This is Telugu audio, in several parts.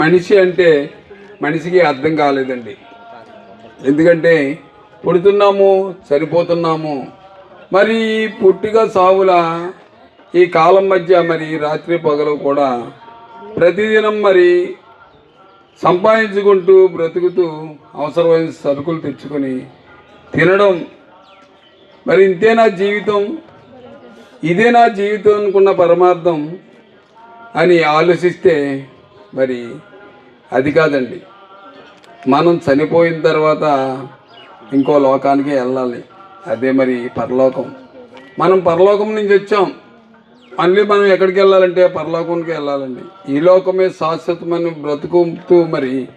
మనిషి అంటే మనిషికి అర్థం కాలేదండి. ఎందుకంటే పుడుతున్నాము చనిపోతున్నాము. మరి ఈ పుట్టిక సావుల ఈ కాలం మధ్య మరి రాత్రి పగలు కూడా ప్రతిదినం మరి సంపాదించుకుంటూ బ్రతుకుతూ అవసరమైన సరుకులు తెచ్చుకొని తినడం. మరి ఇంతేనా జీవితం? ఇదే నా జీవితం అనుకున్న పరమార్థం అని ఆలోచిస్తే మరి అది కాదండి. మనం చనిపోయిన తర్వాత ఇంకో లోకానికి వెళ్ళాలి. అదే మరి పరలోకం. మనం పరలోకం నుంచి వచ్చాం. మళ్ళీ మనం ఎక్కడికి వెళ్ళాలంటే పరలోకానికి వెళ్ళాలండి. ఈ లోకమే శాశ్వతమైన బ్రతుకుతూ మరి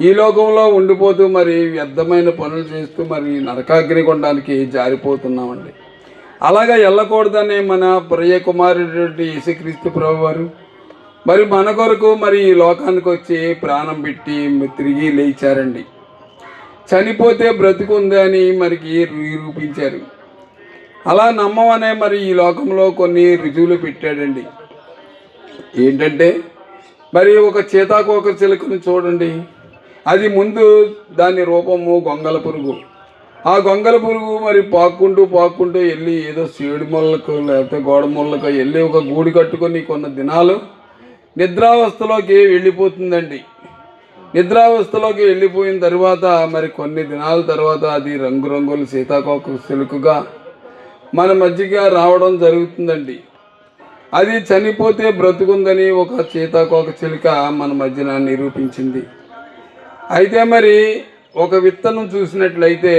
ఈ లోకంలో ఉండిపోతూ మరి వ్యర్థమైన పనులు చేస్తూ మరి నరకాగ్ని కొండానికి జారిపోతున్నామండి. అలాగా వెళ్ళకూడదని మన ప్రియ కుమారుడు యేసుక్రీస్తు ప్రభు వారు మరి మన కొరకు మరి ఈ లోకానికి వచ్చి ప్రాణం పెట్టి తిరిగి లేచారండి. చనిపోతే బ్రతుకుందని అని మరికి నిరూపించారు. అలా నమ్మమనే మరి ఈ లోకంలో కొన్ని రుజువులు పెట్టాడండి. ఏంటంటే మరి ఒక చేతాకోక చిలుకను చూడండి. అది ముందు దాని రూపము గొంగల పురుగు. ఆ గొంగల పురుగు మరి పాక్కుంటూ పాక్కుంటూ వెళ్ళి ఏదో సీడు ముళ్ళకు లేకపోతే గోడ ముళ్ళకు వెళ్ళి ఒక గూడు కట్టుకొని కొన్ని దినాలు నిద్రావస్థలోకి వెళ్ళిపోతుందండి. నిద్రావస్థలోకి వెళ్ళిపోయిన తర్వాత మరి కొన్ని దినాల తర్వాత అది రంగురంగుల సీతాకోక సిలుకుగా మన మధ్యగా రావడం జరుగుతుందండి. అది చనిపోతే బ్రతుకుందని ఒక సీతాకోక చిలుక మన మధ్యన నిరూపించింది. అయితే మరి ఒక విత్తనం చూసినట్లయితే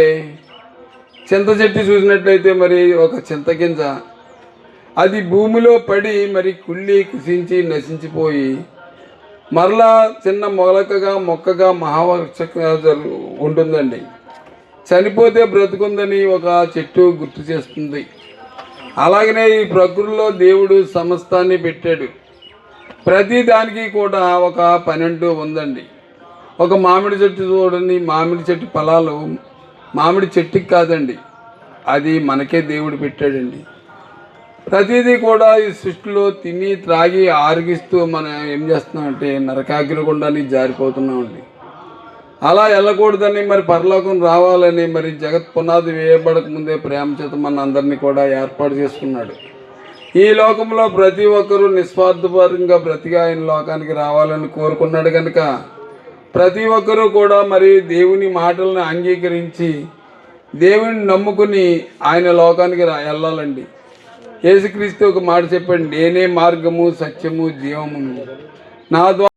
చింత చెట్టు చూసినట్లయితే మరి ఒక చింతగింజ అది భూమిలో పడి మరి కుళ్ళి కుసించి నశించిపోయి మరలా చిన్న మొలకగా మొక్కగా మహావృక్షగా జరు ఉంటుందండి. చనిపోతే బ్రతుకుందని ఒక చెట్టు గుర్తు చేస్తుంది. అలాగనే ఈ ప్రకృతిలో దేవుడు సమస్తాన్ని పెట్టాడు. ప్రతి దానికి కూడా ఒక పన్నెండు ఉందండి. ఒక మామిడి చెట్టు చూడండి. మామిడి చెట్టు ఫలాలు మామిడి చెట్టుకి కాదండి. అది మనకే దేవుడు పెట్టాడండి. ప్రతిదీ కూడా ఈ సృష్టిలో తిని త్రాగి ఆరగిస్తూ మనం ఏం చేస్తున్నామంటే నరకాగ్ని గుండాన్ని జారిపోతున్నామండి అలా వెళ్ళకూడదని మరి పరలోకం రావాలని మరి జగత్ పునాది వేయబడక ముందే ప్రేమ చేత మన అందరినీ కూడా ఏర్పాటు చేసుకున్నాడు. ఈ లోకంలో ప్రతి ఒక్కరూ నిస్వార్థపరంగా ప్రతిగా ఆయన లోకానికి రావాలని కోరుకున్నాడు కనుక ప్రతి ఒక్కరూ కూడా మరి దేవుని మాటలను అంగీకరించి దేవుని నమ్ముకుని ఆయన లోకానికి రా వెళ్ళాలండి. యేసుక్రీస్తు ఒక మాట చెప్పండి నేనే మార్గము సత్యము జీవము నా ద్వారా